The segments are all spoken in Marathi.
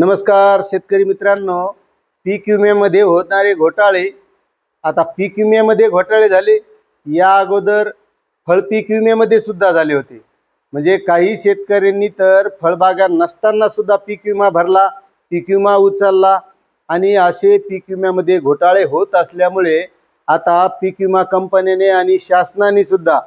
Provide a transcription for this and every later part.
नमस्कार शेतकरी मित्रांनो. पीक विम्यामध्ये होणारे घोटाळे. आता पीक विम्यामध्ये घोटाळे झाले. या अगोदर फळपीक विम्यामध्ये सुद्धा झाले होते. म्हणजे काही शेतकऱ्यांनी तर फळबागा नसताना सुद्धा पीक विमा भरला पीक विमा उचलला आणि असे पीक विम्यामध्ये घोटाळे होत असल्यामुळे आता पीक विमा कंपन्याने आणि शासनाने सुद्धा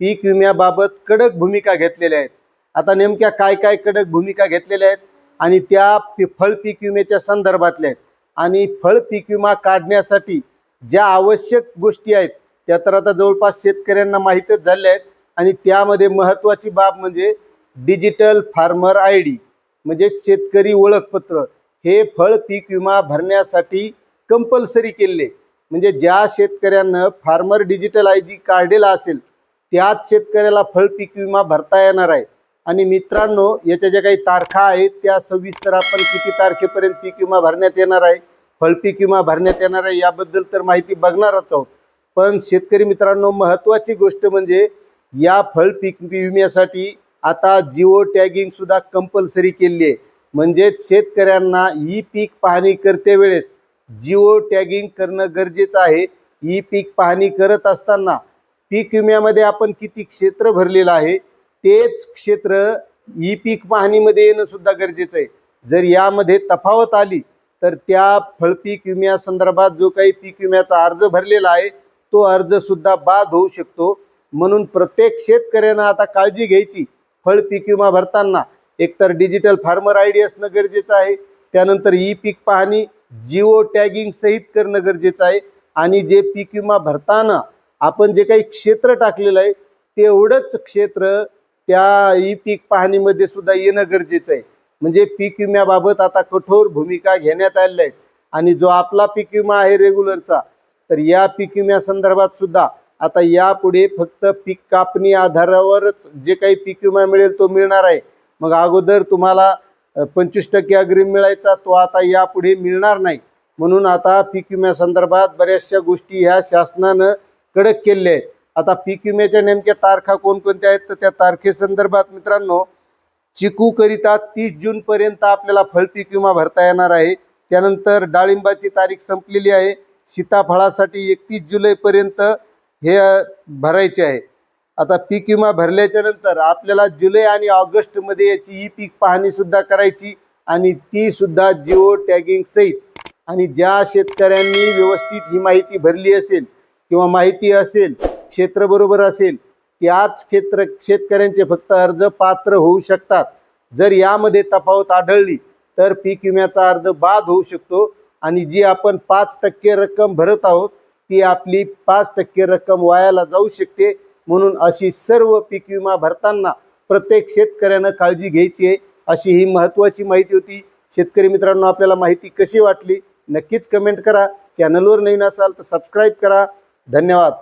पीक विम्याबाबत कडक भूमिका घेतलेल्या आहेत. आता नेमक्या काय काय कडक भूमिका घेतलेल्या आहेत? आणि त्या पी फळ पीक विम्याच्या संदर्भातल्या आहेत आणि फळ पीक विमा काढण्यासाठी ज्या आवश्यक गोष्टी आहेत त्या तर आता जवळपास शेतकऱ्यांना माहीतच झाल्या आहेत. आणि त्यामध्ये महत्त्वाची बाब म्हणजे डिजिटल फार्मर आय डी म्हणजे शेतकरी ओळखपत्र. हे फळ पीक विमा भरण्यासाठी कंपल्सरी केले म्हणजे ज्या शेतकऱ्यानं फार्मर डिजिटल आय डी काढलेला असेल त्याच शेतकऱ्याला फळ पीक विमा भरता येणार आहे. आणि मित्रांनो याच्या ज्या काही तारखा आहेत त्या सविस्तर आपण किती तारखेपर्यंत पीक विमा भरण्यात येणार आहे फळपीक विमा भरण्यात येणार आहे याबद्दल तर माहिती बघणारच आहोत. पण शेतकरी मित्रांनो महत्त्वाची गोष्ट म्हणजे या फळ पीक विम्यासाठी आता जिओ टॅगिंग सुद्धा कंपल्सरी केली आहे. म्हणजेच शेतकऱ्यांना ई पीक पाहणी करते वेळेस जिओ टॅगिंग करणं गरजेचं आहे. ई पीक पाहणी करत असताना पीक विम्यामध्ये आपण किती क्षेत्र भरलेलं आहे तेच क्षेत्र ई पीक पाहणीमध्ये येणं सुद्धा गरजेचं आहे. जर यामध्ये तफावत आली तर त्या फळपीक विम्यासंदर्भात जो काही पीक विम्याचा अर्ज भरलेला आहे तो अर्ज सुद्धा बाद होऊ शकतो. म्हणून प्रत्येक शेतकऱ्यानं आता काळजी घ्यायची फळ पीक विमा भरताना. एकतर डिजिटल फार्मर आय डी असणं गरजेचं आहे त्यानंतर ई पीक पाहणी जिओ टॅगिंग सहित करणं गरजेचं आहे. आणि जे पीक विमा भरताना आपण जे काही क्षेत्र टाकलेलं आहे तेवढंच क्षेत्र त्या ई पीक पाहणीमध्ये सुद्धा येणं गरजेचं आहे. म्हणजे पीक विम्याबाबत आता कठोर भूमिका घेण्यात आलेल्या आहेत. आणि जो आपला पीक विमा आहे रेग्युलरचा तर या पीक विम्यासंदर्भात सुद्धा आता यापुढे फक्त पीक कापणी आधारावरच जे काही पीक विमा मिळेल तो मिळणार आहे. मग अगोदर तुम्हाला पंचवीस टक्के अग्रिम मिळायचा तो आता यापुढे मिळणार नाही. म्हणून आता पीक विम्यासंदर्भात बऱ्याचशा गोष्टी ह्या शासनानं कडक केलेल्या आहेत. आता पीक विम्याच्या नेमक्या तारखा कोणकोणत्या आहेत? तर त्या तारखेसंदर्भात मित्रांनो चिकूकरिता तीस जूनपर्यंत आपल्याला फळपीक विमा भरता येणार आहे. त्यानंतर डाळिंबाची तारीख संपलेली आहे. सीताफळासाठी एकतीस जुलैपर्यंत हे भरायचे आहे. आता पीक विमा भरल्याच्या नंतर आपल्याला जुलै आणि ऑगस्टमध्ये याची ई पीक पाहणीसुद्धा करायची आणि ती सुद्धा जिओ टॅगिंग सहित. आणि ज्या शेतकऱ्यांनी व्यवस्थित ही माहिती भरली असेल किंवा माहिती असेल क्षेत्र बरोबर असेल त्याच क्षेत्र शेतकऱ्यांचे फक्त अर्ज पात्र होऊ शकतात. जर यामध्ये तफावत आढळली तर पीक विम्याचा अर्ज बाद होऊ शकतो आणि जी आपण पाच टक्के रक्कम भरत आहोत ती आपली पाच टक्के रक्कम वायाला जाऊ शकते. म्हणून अशी सर्व पीक विमा भरताना प्रत्येक शेतकऱ्यानं काळजी घ्यायची आहे. अशी ही महत्त्वाची माहिती होती. शेतकरी मित्रांनो आपल्याला माहिती कशी वाटली? नक्कीच कमेंट करा. चॅनलवर नवीन असाल तर सबस्क्राईब करा. धन्यवाद.